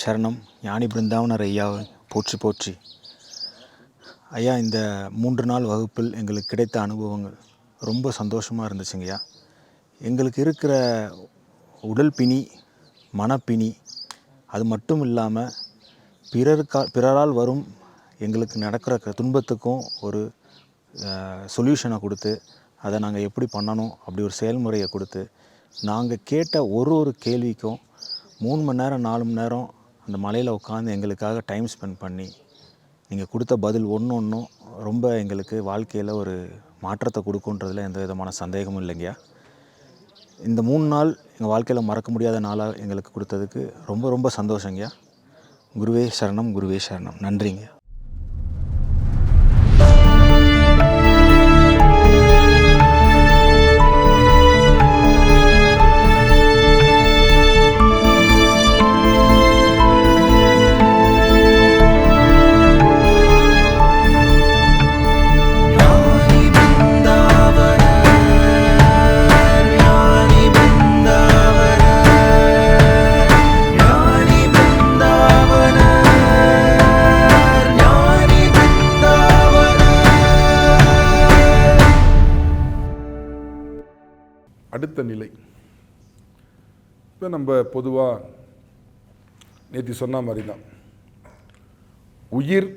சரணம். ஞானி பிருந்தாவனர் ஐயாவை போற்றி போற்றி. ஐயா இந்த மூன்று நாள் வகுப்பில் எங்களுக்கு கிடைத்த அனுபவங்கள் ரொம்ப சந்தோஷமாக இருந்துச்சுங்கய்யா எங்களுக்கு இருக்கிற உடல் பிணி மனப்பிணி அது மட்டும் இல்லாமல் பிறருக்கா பிறரால் வரும் எங்களுக்கு நடக்கிற க- துன்பத்துக்கும் ஒரு சொல்யூஷனை கொடுத்து அதை நாங்கள் எப்படி பண்ணணும் அப்படி ஒரு செயல்முறையை கொடுத்து நாங்கள் கேட்ட ஒரு ஒரு கேள்விக்கும் மூணு மணி நேரம் நாலு மணி நேரம் அந்த மலையில் உட்காந்து எங்களுக்காக டைம் ஸ்பெண்ட் பண்ணி நீங்கள் கொடுத்த பதில் ஒன்று ஒன்றும் ரொம்ப எங்களுக்கு வாழ்க்கையில் ஒரு மாற்றத்தை கொடுக்குன்றதுல எந்த விதமான சந்தேகமும் இல்லைங்கய்யா. இந்த மூணு நாள் எங்கள் வாழ்க்கையில் மறக்க முடியாத நாளாக எங்களுக்கு கொடுத்ததுக்கு ரொம்ப ரொம்ப சந்தோஷங்கய்யா. குருவே சரணம் குருவே சரணம். நன்றிங்கய்யா. இப்போ பொதுவாக நேற்று சொன்ன மாதிரி தான் உயிர்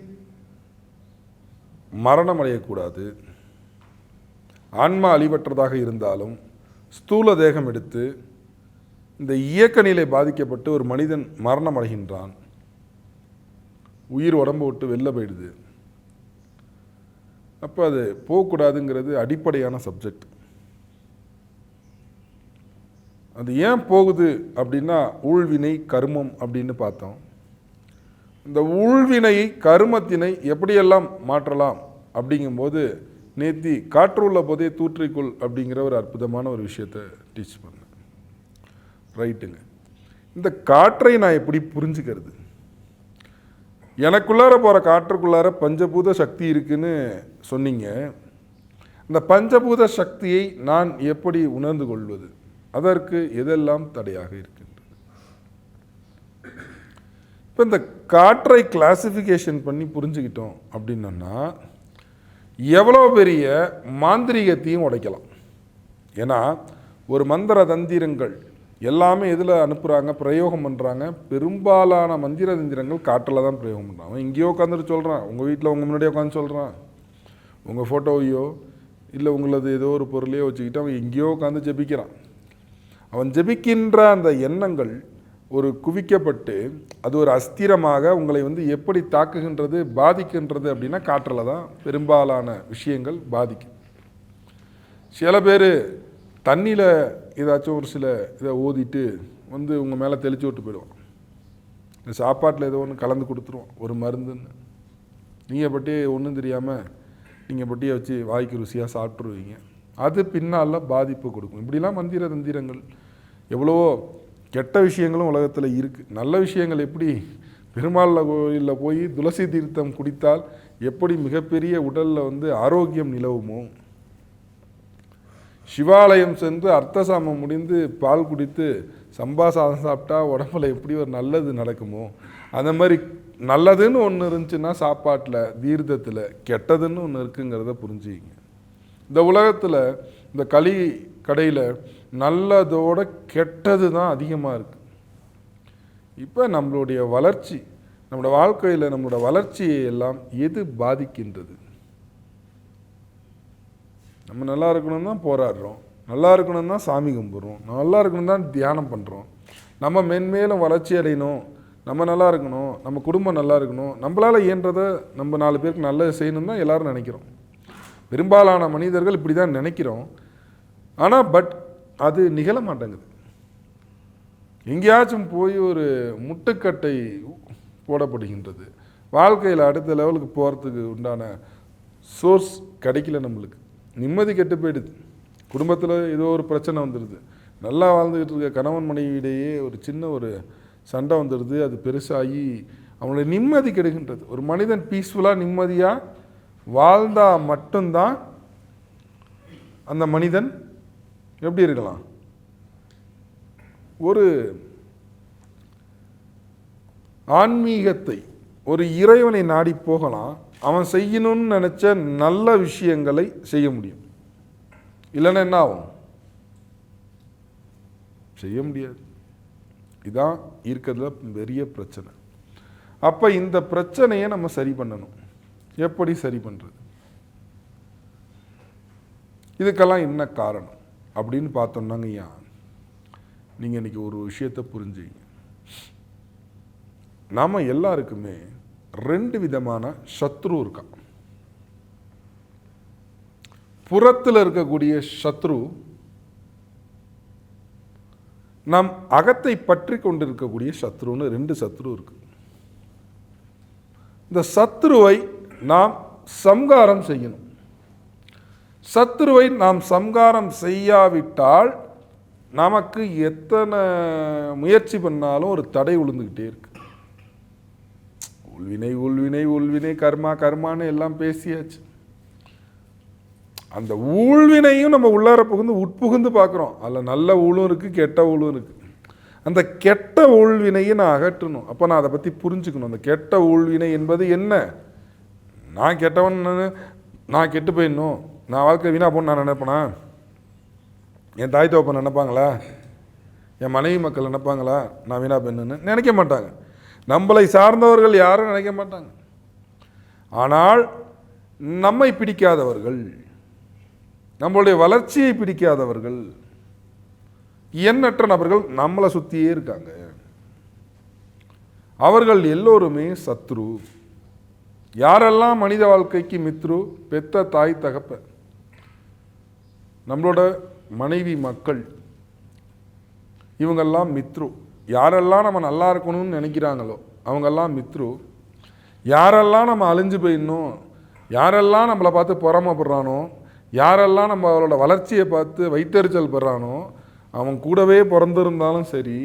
மரணம் அடையக்கூடாது. ஆன்மா அழிவற்றதாக இருந்தாலும் ஸ்தூல தேகம் எடுத்து இந்த இயக்க நிலை பாதிக்கப்பட்டு ஒரு மனிதன் மரணம் அடைகின்றான். உயிர் உடம்பு விட்டு வெளில போயிடுது. அப்போ அது போகக்கூடாதுங்கிறது அடிப்படையான சப்ஜெக்ட் அது ஏன் போகுது அப்படின்னா ஊழ்வினை கருமம் அப்படின்னு பார்த்தோம். இந்த ஊழ்வினை கருமத்தினை எப்படியெல்லாம் மாற்றலாம் அப்படிங்கும்போது நேத்தி காற்றுள்ள போதே தூற்றிக்குள் அப்படிங்கிற ஒரு அற்புதமான ஒரு விஷயத்தை டீச் பண்ணேன். ரைட்டுங்க இந்த காற்றை நான் எப்படி புரிஞ்சுக்கிறது? எனக்குள்ளார போகிற காற்றுக்குள்ளார பஞ்சபூத சக்தி இருக்குன்னு சொன்னீங்க. இந்த பஞ்சபூத சக்தியை நான் எப்படி உணர்ந்து கொள்வது? அதற்கு எதெல்லாம் தடையாக இருக்கின்றது? இப்போ இந்த காற்றை கிளாசிஃபிகேஷன் பண்ணி புரிஞ்சுக்கிட்டோம் அப்படின்னா எவ்வளோ பெரிய மாந்திரிகத்தையும் உடைக்கலாம். ஏன்னா ஒரு மந்திர தந்திரங்கள் எல்லாமே எதில் அனுப்புகிறாங்க பிரயோகம் பண்ணுறாங்க பெரும்பாலான மந்திர தந்திரங்கள் காற்றில் தான் பிரயோகம் பண்ணுறாங்க அவன் இங்கேயோ உட்காந்துட்டு சொல்கிறான் உங்கள் வீட்டில் உங்கள் முன்னாடியே உட்காந்து சொல்கிறான் உங்கள் ஃபோட்டோவையோ இல்லை உங்களது ஏதோ ஒரு பொருளையோ வச்சுக்கிட்டு அவன் எங்கேயோ உட்காந்து ஜெபிக்கிறான். அவன் ஜெபிக்கின்ற அந்த எண்ணங்கள் ஒரு குவிக்கப்பட்டு அது ஒரு அஸ்திரமாக உங்களை வந்து எப்படி தாக்குகின்றது பாதிக்கின்றது அப்படின்னா காற்றில் தான் பெரும்பாலான விஷயங்கள் பாதிக்கும். சில பேர் தண்ணியில் ஏதாச்சும் ஒரு சில இதை ஓதிட்டு வந்து உங்கள் மேலே தெளிச்சு விட்டு போயிடுவான். இந்த சாப்பாட்டில் ஏதோ ஒன்று கலந்து கொடுத்துருவான் ஒரு மருந்துன்னு. நீங்கள் பட்டி ஒன்றும் தெரியாமல் நீங்கள் பட்டியை வச்சு வாய்க்கு ருசியாக சாப்பிட்ருவீங்க அது பின்னால் பாதிப்பு கொடுக்கும். இப்படிலாம் மந்திர தந்திரங்கள் எவ்வளவோ கெட்ட விஷயங்களும் உலகத்தில் இருக்குது நல்ல விஷயங்கள் எப்படி? பெருமாள் கோயிலில் போய் துளசி தீர்த்தம் குடித்தால் எப்படி மிகப்பெரிய உடலில் வந்து ஆரோக்கியம் நிலவுமோ? சிவாலயம் சென்று அர்த்தசாமம் முடிந்து பால் குடித்து சம்பா சாதம் சாப்பிட்டா உடம்புல எப்படி ஒரு நல்லது நடக்குமோ? அந்த மாதிரி நல்லதுன்னு ஒன்று இருந்துச்சுன்னா சாப்பாட்டில் தீர்த்தத்தில் கெட்டதுன்னு ஒன்று இருக்குங்கிறத புரிஞ்சுக்கிங்க. இந்த உலகத்தில் இந்த களி கடையில் நல்லதோட கெட்டது தான் அதிகமாக இருக்குது இப்போ நம்மளுடைய வளர்ச்சி நம்மளோட வாழ்க்கையில் நம்மளோட வளர்ச்சியை எல்லாம் எது பாதிக்கின்றது? நம்ம நல்லா இருக்கணும் தான் போராடுறோம். நல்லா இருக்கணும் தான் சாமி கும்பிட்றோம். நல்லா இருக்கணும் தான் தியானம் பண்ணுறோம் நம்ம மென்மேலும் வளர்ச்சி அடையணும். நம்ம நல்லா இருக்கணும். நம்ம குடும்பம் நல்லா இருக்கணும். நம்மளால் இயன்றதை நம்ம நாலு பேருக்கு நல்லது செய்யணும் தான் எல்லாரும் நினைக்கிறோம். பெரும்பாலான மனிதர்கள் இப்படி தான் நினைக்கிறோம். ஆனால் பட் அது நிகழ மாட்டேங்குது. எங்கேயாச்சும் போய் ஒரு முட்டுக்கட்டை போடப்படுகின்றது. வாழ்க்கையில் அடுத்த லெவலுக்கு போகிறதுக்கு உண்டான சோர்ஸ் கிடைக்கல நம்மளுக்கு. நிம்மதி கெட்டு போயிடுது. குடும்பத்தில் ஏதோ ஒரு பிரச்சனை வந்துடுது. நல்லா வாழ்ந்துக்கிட்டு இருக்க கணவன் மனைவியிடையே ஒரு சின்ன ஒரு சண்டை வந்துடுது. அது பெருசாகி அவனுடைய நிம்மதி கெடுகின்றது. ஒரு மனிதன் பீஸ்ஃபுல்லாக நிம்மதியாக வாழ்ந்தால் மட்டும்தான் அந்த மனிதன் எப்படி இருக்கலாம்? ஒரு ஆன்மீகத்தை ஒரு இறைவனை நாடி போகலாம் அவன் செய்யணும்னு நினச்ச நல்ல விஷயங்களை செய்ய முடியும். இல்லைன்னா என்ன ஆகும்? செய்ய முடியாது. இதான் இருக்கிறதுல பெரிய பிரச்சனை. அப்போ இந்த பிரச்சனையை நம்ம சரி பண்ணணும். எப்படி சரி பண்ணுறது இதுக்கெல்லாம் என்ன காரணம்? அப்படின்னு பார்த்தோம்னாங்க ஐயா நீங்கள் இன்னைக்கு ஒரு விஷயத்தை புரிஞ்சுங்க. நாம் எல்லாருக்குமே ரெண்டு விதமான சத்ரு இருக்கான் புறத்தில் இருக்கக்கூடிய சத்ரு நம் அகத்தை பற்றி கொண்டிருக்கக்கூடிய சத்ருன்னு ரெண்டு சத்ரு இருக்கு. இந்த சத்ருவை நாம் சம்காரம் செய்யணும். சத்ருவை நாம் சம்காரம் செய்யாவிட்டால் நமக்கு எத்தனை முயற்சி பண்ணாலும் ஒரு தடை விழுந்துக்கிட்டே இருக்கு. உள்வினை உள்வினை உள்வினை கர்மா கர்மான்னு எல்லாம் பேசியாச்சு. அந்த ஊழ்வினையும் நம்ம உள்ளார புகுந்து உட்புகுந்து பார்க்குறோம். அதில் நல்ல ஊழும் இருக்குது கெட்ட ஊழும் இருக்குது அந்த கெட்ட ஊழ்வினையை நான் அகற்றணும். அப்போ நான் அதை பற்றி புரிஞ்சுக்கணும். அந்த கெட்ட ஊழ்வினை என்பது என்ன? நான் கெட்டவன் நான் கெட்டு போயிடணும். நான் வாழ்க்கை வீணா போகணுன்னு நான் நினைப்பேனா? என் தாய் தோப்பை நினைப்பாங்களா? என் மனைவி மக்கள் நினைப்பாங்களா? நான் வீணா போயிடணுன்னு நினைக்க மாட்டாங்க. நம்மளை சார்ந்தவர்கள் யாரும் நினைக்க மாட்டாங்க. ஆனால் நம்மை பிடிக்காதவர்கள் நம்மளுடைய வளர்ச்சியை பிடிக்காதவர்கள் எண்ணற்ற நபர்கள் நம்மளை சுற்றியே இருக்காங்க. அவர்கள் எல்லோருமே சத்ரு. யாரெல்லாம் மனித வாழ்க்கைக்கு மித்ரு? பெத்த தாய் தகப்பன். நம்மளோட மனைவி மக்கள் இவங்கெல்லாம் மித்ரு. யாரெல்லாம் நம்ம நல்லா இருக்கணும்னு நினைக்கிறாங்களோ அவங்கெல்லாம் மித்ரு. யாரெல்லாம் நம்ம அழிஞ்சு போயிடணும் யாரெல்லாம் நம்மளை பார்த்து பொறாமப்படுறானோ யாரெல்லாம் நம்ம அவளோட வளர்ச்சியை பார்த்து வைத்தறிச்சல் படுறானோ அவன் கூடவே பிறந்திருந்தாலும் சரி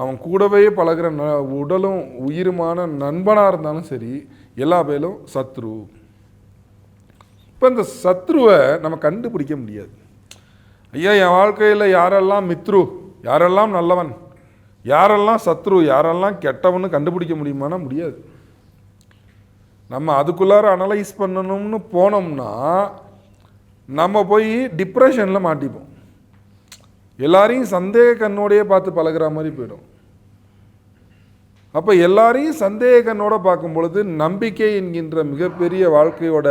அவன் கூடவே பழகுற ந உடலும் உயிருமான நண்பனாக இருந்தாலும் சரி எல்லா பேரும் சத்ரு. இப்போ இந்த சத்ருவை நம்ம கண்டுபிடிக்க முடியாது. ஐயா என் வாழ்க்கையில் யாரெல்லாம் மித்ரு யாரெல்லாம் நல்லவன் யாரெல்லாம் சத்ரு யாரெல்லாம் கெட்டவன்னு கண்டுபிடிக்க முடியுமானா முடியாது. நம்ம அதுக்குள்ளார அனலைஸ் பண்ணணும்னு போனோம்னா நம்ம போய் டிப்ரெஷனில் மாட்டிப்போம். எல்லாரையும் சந்தேக கண்ணோடையே பார்த்து பழகிற மாதிரி போயிடும். அப்போ எல்லாரையும் சந்தேக கண்ணோட பார்க்கும் பொழுது நம்பிக்கை என்கின்ற மிகப்பெரிய வாழ்க்கையோட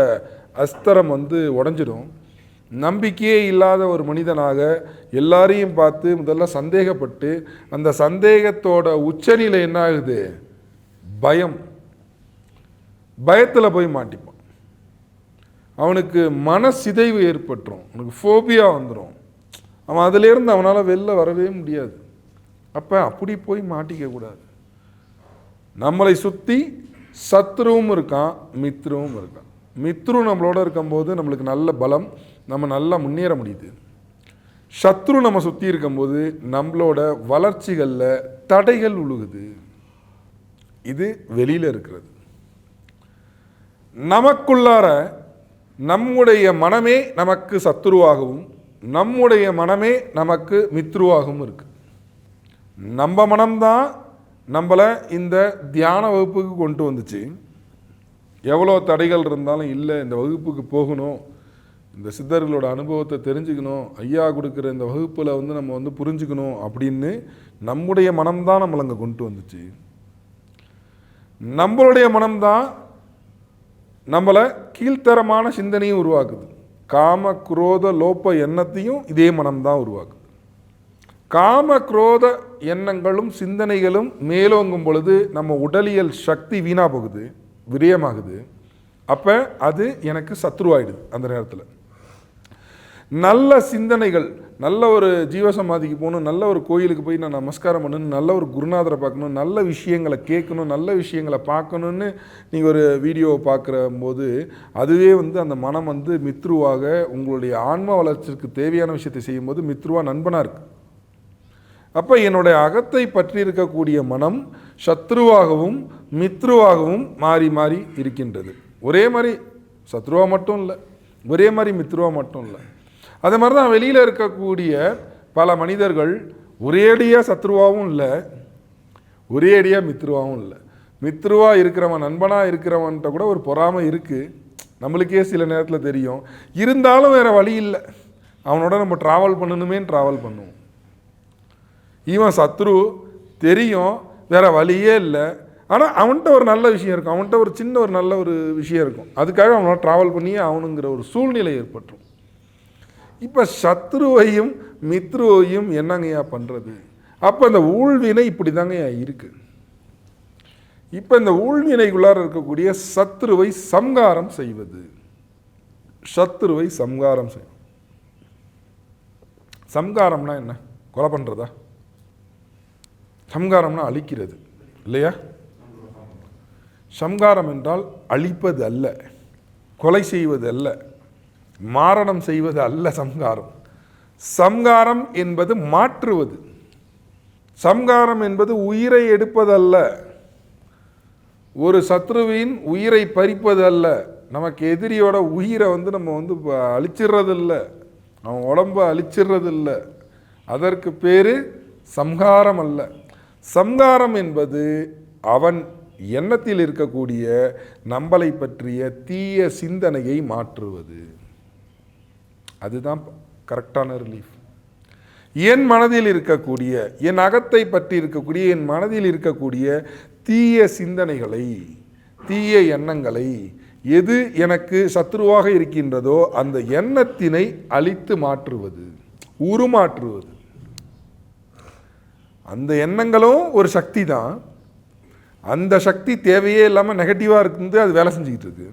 அஸ்திரம் வந்து உடஞ்சிடும். நம்பிக்கையே இல்லாத ஒரு மனிதனாக எல்லாரையும் பார்த்து முதல்ல சந்தேகப்பட்டு அந்த சந்தேகத்தோட உச்சநிலை என்ன ஆகுது? பயம். பயத்தில் போய் மாட்டிப்பான். அவனுக்கு மன சிதைவு ஏற்பட்டுரும். அவனுக்கு ஃபோபியா வந்துடும் அவன் அதிலேருந்து அவனால் வெளில வரவே முடியாது. அப்போ அப்படி போய் மாட்டிக்க கூடாது. நம்மளை சுற்றி சத்ருவும் இருக்கான் மித்ருவும் இருக்கான். மித்ரு நம்மளோட இருக்கும்போது நம்மளுக்கு நல்ல பலம் நம்ம நல்லா முன்னேற முடியுது. சத்ரு நம்ம சுற்றி இருக்கும்போது நம்மளோட வளர்ச்சிகளில் தடைகள் உழுகுது. இது வெளியில் இருக்கிறது. நமக்குள்ளார நம்முடைய மனமே நமக்கு சத்ருவாகவும் நம்முடைய மனமே நமக்கு மித்ருவாகவும் இருக்குது நம்ம மனம்தான் நம்மளை இந்த தியான வகுப்புக்கு கொண்டு வந்துச்சு. எவ்வளோ தடைகள் இருந்தாலும் இல்லை இந்த வகுப்புக்கு போகணும் இந்த சித்தர்களோட அனுபவத்தை தெரிஞ்சுக்கணும் ஐயா கொடுக்குற இந்த வகுப்பில் வந்து நம்ம வந்து புரிஞ்சுக்கணும் அப்படின்னு நம்முடைய மனம்தான் நம்மளை அங்கே கொண்டு வந்துச்சு. நம்மளுடைய மனம்தான் நம்மளை கீழ்த்தரமான சிந்தனையும் உருவாக்குது. காம குரோத லோப எண்ணத்தையும் இதே மனம்தான் உருவாக்குது. காம குரோத எண்ணங்களும் சிந்தனைகளும் மேலோங்கும் பொழுது நம்ம உடலியல் சக்தி வீணாக போகுது. விரயமாகுது. அப்போ அது எனக்கு சத்ருவாயிடுது அந்த நேரத்தில். நல்ல சிந்தனைகள் நல்ல ஒரு ஜீவசமாதிக்கு போகணும் நல்ல ஒரு கோயிலுக்கு போய் நான் நமஸ்காரம் பண்ணணும் நல்ல ஒரு குருநாதரை பார்க்கணும் நல்ல விஷயங்களை கேட்கணும் நல்ல விஷயங்களை பார்க்கணுன்னு நீங்கள் ஒரு வீடியோவை பார்க்குற போது அதுவே வந்து அந்த மனம் வந்து மித்ருவாக உங்களுடைய ஆன்ம வளர்ச்சிக்கு தேவையான விஷயத்தை செய்யும்போது மித்ருவா நண்பனாக இருக்குது அப்போ என்னுடைய அகத்தை பற்றி இருக்கக்கூடிய மனம் சத்ருவாகவும் மித்ருவாகவும் மாறி மாறி இருக்கின்றது. ஒரே மாதிரி சத்ருவா மட்டும் இல்லை ஒரே மாதிரி மித்ருவா மட்டும் இல்லை. அதே மாதிரி தான் வெளியில் இருக்கக்கூடிய பல மனிதர்கள் ஒரேடியாக சத்ருவாவும் இல்லை ஒரேடியாக மித்ருவாவும் இல்லை. மித்ருவா இருக்கிறவன் நண்பனாக இருக்கிறவன்ட்ட கூட ஒரு பொறாமை இருக்குது நம்மளுக்கே சில நேரத்தில் தெரியும். இருந்தாலும் வேறு வழி இல்லை. அவனோட நம்ம ட்ராவல் பண்ணணுமே ட்ராவல் பண்ணுவோம். இவன் சத்ரு தெரியும் வேறு வழியே இல்லை. ஆனால் அவன்கிட்ட ஒரு நல்ல விஷயம் இருக்கும். அவன்கிட்ட ஒரு சின்ன ஒரு நல்ல ஒரு விஷயம் இருக்கும். அதுக்காக அவனால் ட்ராவல் பண்ணியே ஆகணுங்கிற ஒரு சூழ்நிலை ஏற்பட்டுரும். இப்போ சத்ருவையும் மித்ருவையும் என்னங்கய்யா பண்ணுறது அப்போ இந்த ஊழ்வினை இப்படி தாங்கய்யா இருக்குது இப்போ இந்த ஊழ்வினைக்குள்ளார இருக்கக்கூடிய சத்ருவை சம்காரம் செய்வது. சத்ருவை சம்காரம் செய்வது. சம்காரம்னா என்ன? கொலை பண்ணுறதா சம்காரம்னா அழிக்கிறது இல்லையா? சம்காரம் என்றால் அழிப்பது அல்ல கொலை செய்வது அல்ல மாரணம் செய்வது அல்ல சம்காரம். சம்காரம் என்பது மாற்றுவது சம்காரம் என்பது உயிரை எடுப்பதல்ல. ஒரு சத்ருவின் உயிரை பறிப்பது அல்ல நமக்கு எதிரியோட உயிரை வந்து நம்ம வந்து அழிச்சிடுறதில்ல அவன் உடம்ப அழிச்சிடுறதில்ல அதற்கு பேர் சம்ஹாரம் அல்ல. சம்ஹாரம் என்பது அவன் எண்ணத்தில் இருக்கக்கூடிய நம்மளை பற்றிய தீய சிந்தனையை மாற்றுவது. அதுதான் கரெக்டான ரிலீஃப் என் மனதில் இருக்கக்கூடிய என் அகத்தை பற்றி இருக்கக்கூடிய என் மனதில் இருக்கக்கூடிய தீய சிந்தனைகளை தீய எண்ணங்களை எது எனக்கு சத்ருவாக இருக்கின்றதோ அந்த எண்ணத்தினை அழித்து மாற்றுவது உருமாற்றுவது. அந்த எண்ணங்களும் ஒரு சக்தி தான். அந்த சக்தி தேவையே இல்லாமல் நெகட்டிவாக இருந்து அது வேலை செஞ்சுக்கிட்டு இருக்கு.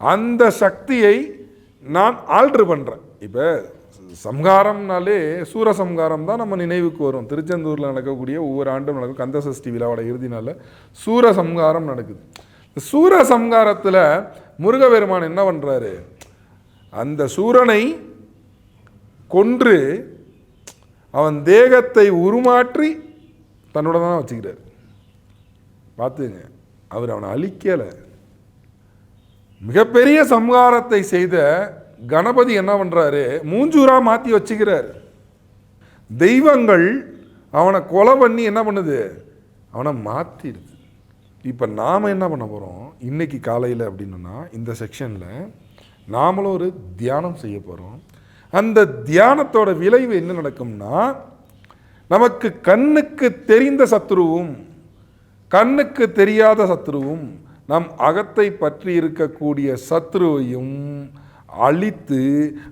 அந்த சக்தியை நான் ஆல்ட்ரு பண்ணுறேன் இப்போ சம்ஹாரம்னாலே சூரசம்ஹாரம் தான் நம்ம நினைவுக்கு வரும். திருச்செந்தூரில் நடக்கக்கூடிய ஒவ்வொரு ஆண்டும் நடக்கும். கந்த சஷ்டி விழாவோட இறுதி நாளில் சூரசம்ஹாரம் நடக்குது. சூரசம்ஹாரத்தில் முருகபெருமான் என்ன பண்ணுறாரு அந்த சூரனை கொன்று அவன் தேகத்தை உருமாற்றி தன்னோட தான் வச்சுக்கிறார். பார்த்துங்க அவர் அவனை அழிக்கலை. மிகப்பெரிய சம்ஹாரத்தை செய்த கணபதி என்ன பண்ணுறாரு மூஞ்சூரா மாற்றி வச்சுக்கிறார். தெய்வங்கள் அவனை கொலை பண்ணி என்ன பண்ணுது? அவனை மாற்றிடுது இப்போ நாம் என்ன பண்ண போகிறோம் இன்னைக்கு காலையில் அப்படின்னா இந்த செக்ஷனில் நாமளும் ஒரு தியானம் செய்ய போகிறோம் அந்த தியானத்தோட விளைவு என்ன நடக்கும்னா நமக்கு கண்ணுக்கு தெரிந்த சத்ருவும் கண்ணுக்கு தெரியாத சத்ருவும் நம் அகத்தை பற்றி இருக்கக்கூடிய சத்ருவையும் அழித்து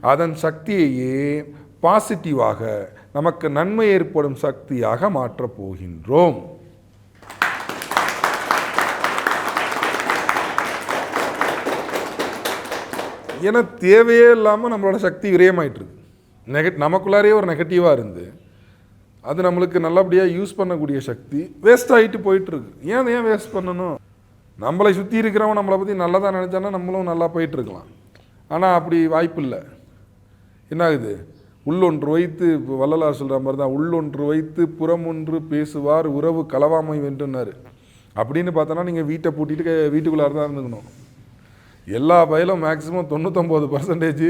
அதன் சக்தியையே பாசிட்டிவாக நமக்கு நன்மை ஏற்படும் சக்தியாக மாற்றப் போகின்றோம். ஏன்னா தேவையே இல்லாமல் நம்மளோட சக்தி விரயமாயிட்டு இருக்கு நெகட் நமக்குள்ளாரே ஒரு நெகட்டிவாக இருந்து அது நம்மளுக்கு நல்லபடியாக யூஸ் பண்ணக்கூடிய சக்தி வேஸ்ட் ஆகிட்டு போயிட்டுருக்கு. ஏன் அதை ஏன் வேஸ்ட் பண்ணணும்? நம்மளை சுற்றி இருக்கிறவன் நம்மளை பற்றி நல்லதாக நினச்சானா நம்மளும் நல்லா போயிட்டுருக்கலாம். ஆனால் அப்படி வாய்ப்பு இல்லை. என்ன ஆகுது உள்ளொன்று வைத்து இப்போ வள்ளலார் சொல்கிற மாதிரி தான் உள்ளொன்று வைத்து புறமொன்று பேசுவார் உறவு கலவாமை வென்றுனாரு அப்படின்னு பார்த்தோன்னா நீங்கள் வீட்டை பூட்டிட்டு வீட்டுக்குள்ளார தான் இருந்துக்கணும். எல்லா பயலும் மேக்சிமம் தொண்ணூத்தொம்பது பர்சன்டேஜ்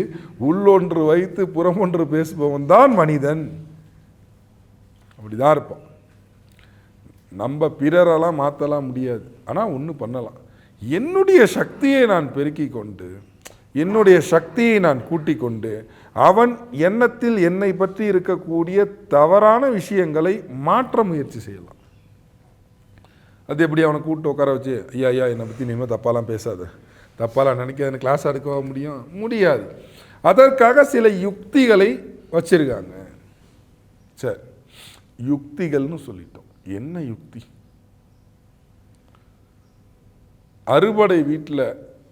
உள்ளொன்று வைத்து புறம் ஒன்று பேசுபவன் தான் மனிதன். அப்படிதான் இருப்பான் நம்ம பிறரெல்லாம் மாற்றலாம் முடியாது. ஆனால் ஒன்று பண்ணலாம். என்னுடைய சக்தியை நான் பெருக்கி கொண்டு என்னுடைய சக்தியை நான் கூட்டிக் கொண்டு அவன் எண்ணத்தில் என்னை பற்றி இருக்கக்கூடிய தவறான விஷயங்களை மாற்ற முயற்சி செய்யலாம். அது எப்படி அவனை கூப்பிட்டு உட்கார வச்சு ஐயா ஐயா என்னை பற்றி இனிமேல் தப்பாலாம் பேசாத. தப்பாலாம் நினைக்காதுன்னு கிளாஸ் எடுக்க முடியும்? முடியாது. அதற்காக சில யுக்திகளை வச்சிருக்காங்க. சரி. யுக்திகள்னு சொல்லிட்டோம். என்ன யுக்தி? அறுபடை வீட்டில்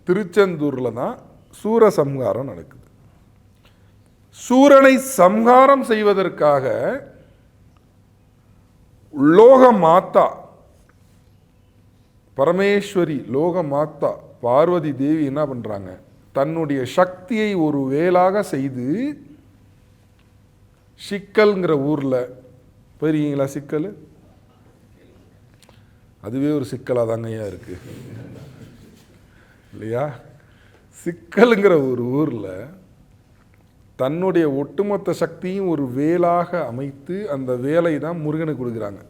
திருச்செந்தூரில் தான் சூரசம்ஹாரம் நடக்குது. சூரனை சம்ஹாரம் செய்வதற்காக லோக மாதா பரமேஸ்வரி லோக மாதா பார்வதி தேவி என்ன பண்ணுறாங்க தன்னுடைய சக்தியை ஒரு வேலாக செய்து சிக்கல்ங்கிற ஊரில் போயிருக்கீங்களா சிக்கல்? அதுவே ஒரு சிக்கலாக தாங்கய்யா இருக்குது இல்லையா? சிக்கலுங்கிற ஒரு ஊரில் தன்னுடைய ஒட்டுமொத்த சக்தியும் ஒரு வேலாக அமைத்து அந்த வேலை தான் முருகனுக்கு கொடுக்குறாங்க.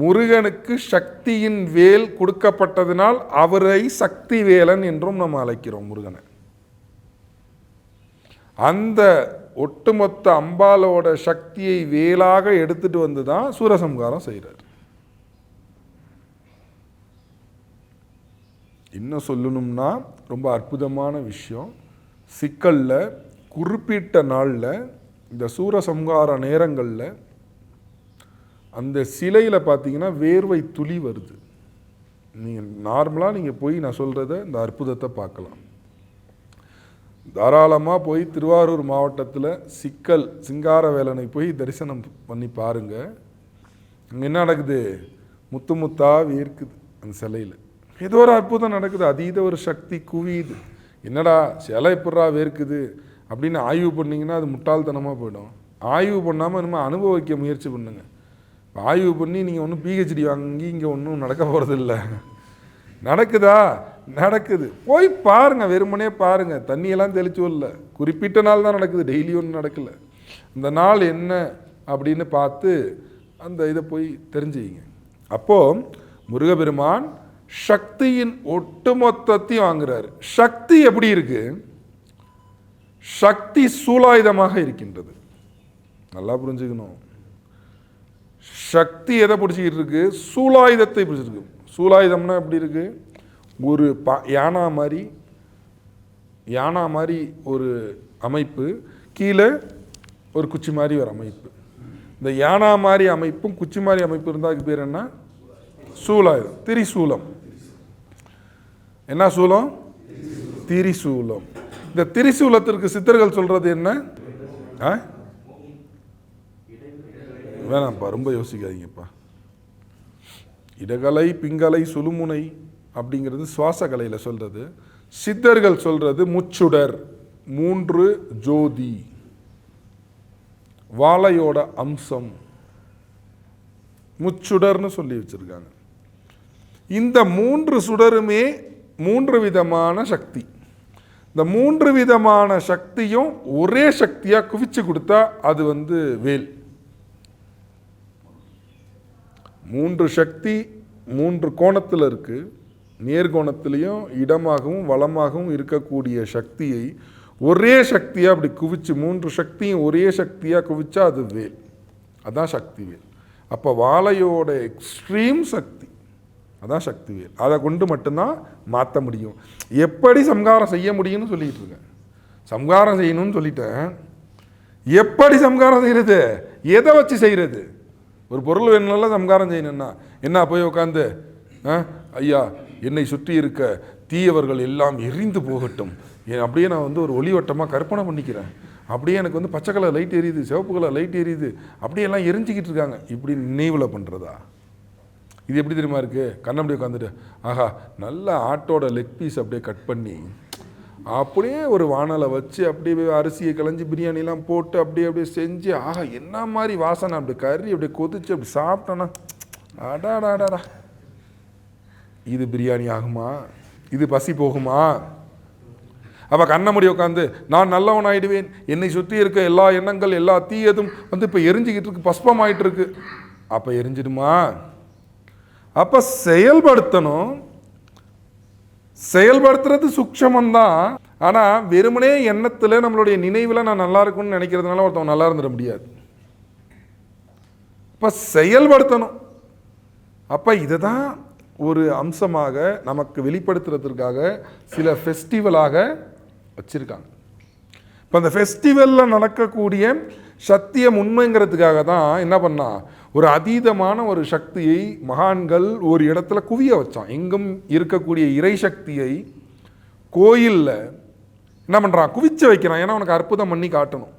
முருகனுக்கு சக்தியின் வேல் கொடுக்கப்பட்டதினால் அவரை சக்தி வேலன் என்றும் நம்ம அழைக்கிறோம் முருகனை. அந்த ஒட்டுமொத்த அம்பாலோட சக்தியை வேலாக எடுத்துட்டு வந்து தான் சூரசம்காரம் செய்கிறார் இன்னும் சொல்லணும்னா ரொம்ப அற்புதமான விஷயம். சிக்கலில் குறிப்பிட்ட நாளில் இந்த சூரசம்ஹார நேரங்களில் அந்த சிலையில் பார்த்தீங்கன்னா வேர்வை துளி வருது. நீங்கள் நார்மலாக நீங்கள் போய் நான் சொல்கிறத இந்த அற்புதத்தை பார்க்கலாம். தாராளமாக போய் திருவாரூர் மாவட்டத்தில் சிக்கல் சிங்கார வேலனை போய் தரிசனம் பண்ணி பாருங்கள் அங்கே என்ன நடக்குது? முத்து முத்தாக வேர்க்குது அந்த சிலையில். ஏதோ ஒரு அற்புதம் நடக்குது. அதீத ஒரு சக்தி குவியுது. என்னடா சிலை எப்படா வேர்க்குது அப்படின்னு ஆய்வு பண்ணிங்கன்னா அது முட்டாள்தனமாக போயிடும். ஆய்வு பண்ணாமல் நம்ம அனுபவிக்க முயற்சி பண்ணுங்கள் ஆய்வு பண்ணி நீங்கள் ஒன்றும் பிஹெச்டி வாங்கி இங்கே ஒன்றும் நடக்க போகிறதில்ல நடக்குதா? நடக்குது. போய் பாருங்க வெறுமனே பாருங்க. தண்ணியெல்லாம் தெளிச்சு வரல. குறிப்பிட்ட நாள் தான் நடக்குது. டெய்லி ஒன்றும் நடக்கல. இந்த நாள் என்ன அப்படின்னு பார்த்து அந்த இதை போய் தெரிஞ்சுக்கிங்க. அப்போது முருகபெருமான் சக்தியின் ஒட்டுமொத்தத்தையும் வாங்குறாரு. சக்தி எப்படி இருக்கு? சக்தி சூலாயுதமாக இருக்கின்றது. நல்லா புரிஞ்சுக்கணும். சக்தி எதை பிடிச்சிக்கிட்டு இருக்கு? சூலாயுதத்தை பிடிச்சிருக்கு சூலாயுதம்னா எப்படி இருக்கு? ஒரு பா யானா மாதிரி யானா மாதிரி ஒரு அமைப்பு கீழே ஒரு குச்சி மாதிரி ஒரு அமைப்பு. இந்த யானா மாதிரி அமைப்பும் குச்சி மாதிரி அமைப்பு இருந்தால் அதுக்கு பேர் என்ன? சூலாயுதம். திரிசூலம். என்ன சூலம்? திரிசூலம். இந்த திரிசூலத்திற்கு சித்தர்கள் சொல்கிறது என்ன? ஆ? வேணாம்ப்பா ரொம்ப யோசிக்காதீங்கப்பா. இடகலை பிங்கலை சுழுமுனை அப்படிங்கிறது சுவாச கலையில் சொல்கிறது சித்தர்கள் சொல்கிறது முச்சுடர் மூன்று ஜோதி. வாழையோட அம்சம். முச்சுடர்னு சொல்லி வச்சுருக்காங்க. இந்த மூன்று சுடருமே மூன்று விதமான சக்தி. இந்த மூன்று விதமான சக்தியும் ஒரே சக்தியாக குவிச்சு கொடுத்தா அது வந்து வேல். மூன்று சக்தி மூன்று கோணத்தில் இருக்குது நேர்கோணத்திலையும் இடமாகவும் வளமாகவும் இருக்கக்கூடிய சக்தியை ஒரே சக்தியாக அப்படி குவிச்சு மூன்று சக்தியும் ஒரே சக்தியாக குவிச்சா அது வேல். அதான் சக்தி வேல். அப்போ வாழையோட எக்ஸ்ட்ரீம் சக்தி அதான் சக்தி வேல். அதை கொண்டு மட்டும்தான் மாற்ற முடியும். எப்படி சம்காரம் செய்ய முடியும்னு சொல்லிகிட்டு இருக்கேன். சம்காரம் செய்யணும்னு சொல்லிட்டேன். எப்படி சம்காரம் செய்கிறது எதை வச்சு செய்கிறது ஒரு பொருள் வேணும்னால சம்காரம் செய்யணும்னா என்ன? போய் உட்காந்து ஐயா என்னை சுற்றி இருக்க தீயவர்கள் எல்லாம் எரிந்து போகட்டும். அப்படியே நான் வந்து ஒரு ஒளிவட்டமாக கற்பனை பண்ணிக்கிறேன். அப்படியே எனக்கு வந்து பச்சை கலர் லைட் எரியுது சிவப்பு கலர் லைட் எரியுது. அப்படியே எல்லாம் எரிஞ்சிக்கிட்டு இருக்காங்க. இப்படி நினைவில் பண்ணுறதா இது எப்படி தெரியுமா இருக்குது கண்ணை அப்படியே உட்காந்துட்டு ஆஹா நல்ல ஆட்டோட லெக் பீஸ் அப்படியே கட் பண்ணி அப்படியே ஒரு வானலை வச்சு அப்படியே அரிசியை களைஞ்சி பிரியாணிலாம் போட்டு அப்படியே அப்படியே செஞ்சு ஆஹா என்ன மாதிரி வாசனை அப்படி கறி அப்படியே கொதிச்சு அப்படி சாப்பிட்டோன்னா அடாடாடாடா இது பிரியாணி ஆகுமா? இது பசி போகுமா? அப்போ கண்ண முடி உட்காந்து நான் நல்லவன் ஆயிடுவேன். என்னை சுற்றி இருக்க எல்லா எண்ணங்கள் எல்லா தீயதும் வந்து இப்போ எரிஞ்சிக்கிட்டு இருக்கு பஸ்பம் இருக்கு. அப்போ எரிஞ்சிடுமா? அப்போ செயல்படுத்தணும். செயல்படுத்துறது சூக்ஷமந்தான் ஆனால் வெறுமனே எண்ணத்தில் நம்மளுடைய நினைவில் நான் நல்லா இருக்கும்னு நினைக்கிறதுனால ஒருத்தவன் நல்லா இருந்துட முடியாது. இப்போ செயல்படுத்தணும். அப்போ இதை தான் ஒரு அம்சமாக நமக்கு வெளிப்படுத்துறதுக்காக சில ஃபெஸ்டிவலாக வச்சுருக்காங்க. இப்போ அந்த ஃபெஸ்டிவலில் நடக்கக்கூடிய சத்தியம் உண்மைங்கிறதுக்காக தான் என்ன பண்ணா ஒரு அதீதமான ஒரு சக்தியை மகான்கள் ஒரு இடத்துல குவிய வச்சான். எங்கும் இருக்கக்கூடிய இறை சக்தியை கோயிலில் என்ன பண்ணுறான் குவிச்சு வைக்கிறான். ஏன்னா அவனுக்கு அற்புதம் பண்ணி காட்டணும்.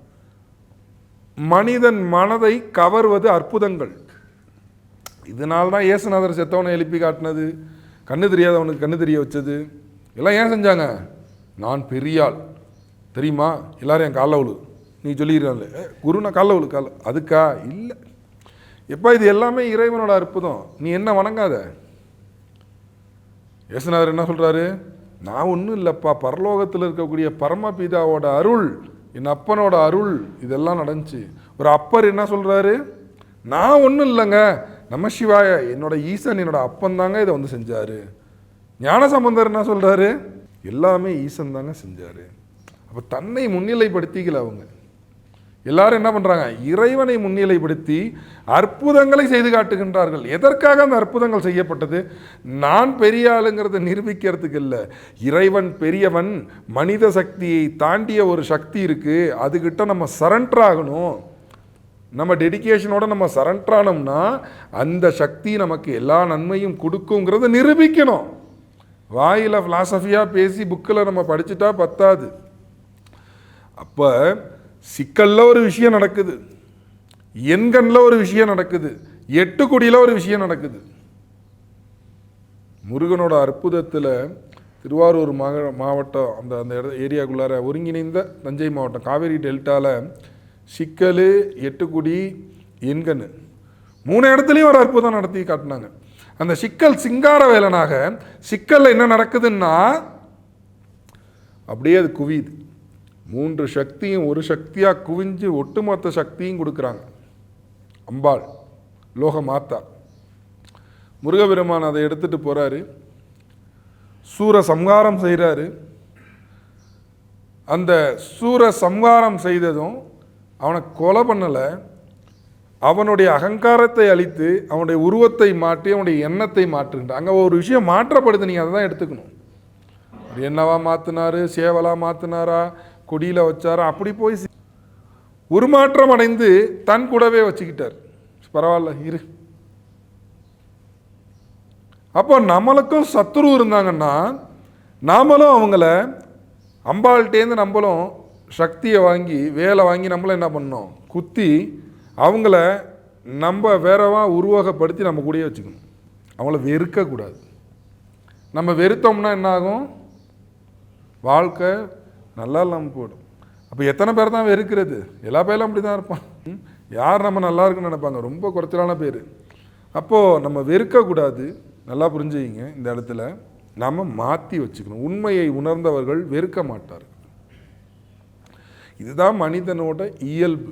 மனிதன் மனதை கவர்வது அற்புதங்கள். இதனால தான் இயேசுநாதர் செத்தவனை எழுப்பி காட்டினது. கண்ணு தெரியாதவனுக்கு கண்ணு தெரிய வச்சது. எல்லாம் ஏன் செஞ்சாங்க? நான் பெரியாள். தெரியுமா? எல்லாரும் என் காலில் நீ சொல்லிடுறாள் குருனா குரு நான் கால அதுக்கா? இல்லை. எப்போ இது எல்லாமே இறைவனோட அற்புதம். நீ என்ன வணங்காத? இயேசுநாதர் என்ன சொல்கிறாரு நான் ஒன்றும் இல்லைப்பா. பரலோகத்தில் இருக்கக்கூடிய பரமபிதாவோட அருள் என் அப்பனோட அருள் இதெல்லாம் நடந்துச்சு. ஒரு அப்பர் என்ன சொல்கிறாரு நான் ஒன்றும் இல்லைங்க. நம்ம சிவாய என்னோட ஈசன் என்னோட அப்பன் தாங்க இதை வந்து செஞ்சார். ஞான சம்பந்தர் என்ன சொல்கிறாரு எல்லாமே ஈசன் தாங்க செஞ்சார். அப்போ தன்னை முன்னிலைப்படுத்திக்கல அவங்க. எல்லாரும் என்ன பண்ணுறாங்க இறைவனை முன்னிலைப்படுத்தி அற்புதங்களை செய்து காட்டுகின்றார்கள். எதற்காக அந்த அற்புதங்கள் செய்யப்பட்டது? நான் பெரிய ஆளுங்கிறத நிரூபிக்கிறதுக்கு இல்லை. இறைவன் பெரியவன் மனித சக்தியை தாண்டிய ஒரு சக்தி இருக்குது அதுகிட்ட நம்ம சரண்டர் ஆகணும். நம்ம டெடிக்கேஷனோட நம்ம சரண்டர் ஆனோம்னா அந்த சக்தி நமக்கு எல்லா நன்மையும் கொடுக்குங்கிறத நிரூபிக்கணும். வாயில் ஃபிலாசபியாக பேசி புக்கில் நம்ம படிச்சுட்டா பத்தாது. அப்போ சிக்கலில் ஒரு விஷயம் நடக்குது. எண்கண்ணில் ஒரு விஷயம் நடக்குது. எட்டுக்குடியில் ஒரு விஷயம் நடக்குது. முருகனோட அற்புதத்தில் திருவாரூர் மாக மாவட்டம் அந்த அந்த இட ஏரியாக்குள்ளார ஒருங்கிணைந்த தஞ்சை மாவட்டம் காவேரி டெல்டாவில் சிக்கல் எட்டுக்குடி எண்கண் மூணு இடத்துலையும் ஒரு அற்புதம் நடத்தி காட்டினாங்க. அந்த சிக்கல் சிங்கார வேலனாக சிக்கலில் என்ன நடக்குதுன்னா அப்படியே அது குவியுது. மூன்று சக்தியும் ஒரு சக்தியாக குவிஞ்சு ஒட்டுமொத்த சக்தியும் கொடுக்குறாங்க. அம்பாள் லோக மாத்தா முருகபெருமான் அதை எடுத்துட்டு போகிறாரு சூர சம்ஹாரம் செய்கிறாரு அந்த சூர சம்ஹாரம் செய்ததும் அவனை கொலை பண்ணலை. அவனுடைய அகங்காரத்தை அழித்து அவனுடைய உருவத்தை மாற்றி அவனுடைய எண்ணத்தை மாற்றுகின்ற அங்கே ஒரு விஷயம் மாற்றப்படுது நீங்கள் அதை தான் எடுத்துக்கணும். அவர் என்னவா மாற்றினாரு சேவலாக மாற்றினாரா கொடியில் வச்சார்? அப்படி போய் உருமாற்றம் அடைந்து தன் கூடவே வச்சுக்கிட்டார். பரவாயில்ல இரு. அப்போ நம்மளுக்கும் சத்துரு இருந்தாங்கன்னா நாமளும் அவங்கள அம்பாள்கிட்டேருந்து நம்மளும் சக்தியை வாங்கி வேலை வாங்கி நம்மளும் என்ன பண்ணோம் குத்தி அவங்கள நம்ம வேறவா உருவகப்படுத்தி நம்ம கூடயே வச்சுக்கணும். அவங்கள வெறுக்கக்கூடாது. நம்ம வெறுத்தோம்னா என்ன ஆகும் வாழ்க்கை நல்லா இல்லாமல் போயிடும். அப்போ எத்தனை பேர் தான் வெறுக்கிறது? எல்லா பேரும் அப்படி தான் இருப்பான் யார் நம்ம நல்லா இருக்குன்னு நினைப்பாங்க? ரொம்ப குறைச்சலான பேர். அப்போது நம்ம வெறுக்கக்கூடாது. நல்லா புரிஞ்சுக்கிங்க இந்த இடத்துல. நாம் மாற்றி வச்சுக்கணும். உண்மையை உணர்ந்தவர்கள் வெறுக்க மாட்டார்கள். இதுதான் மனிதனோட இயல்பு.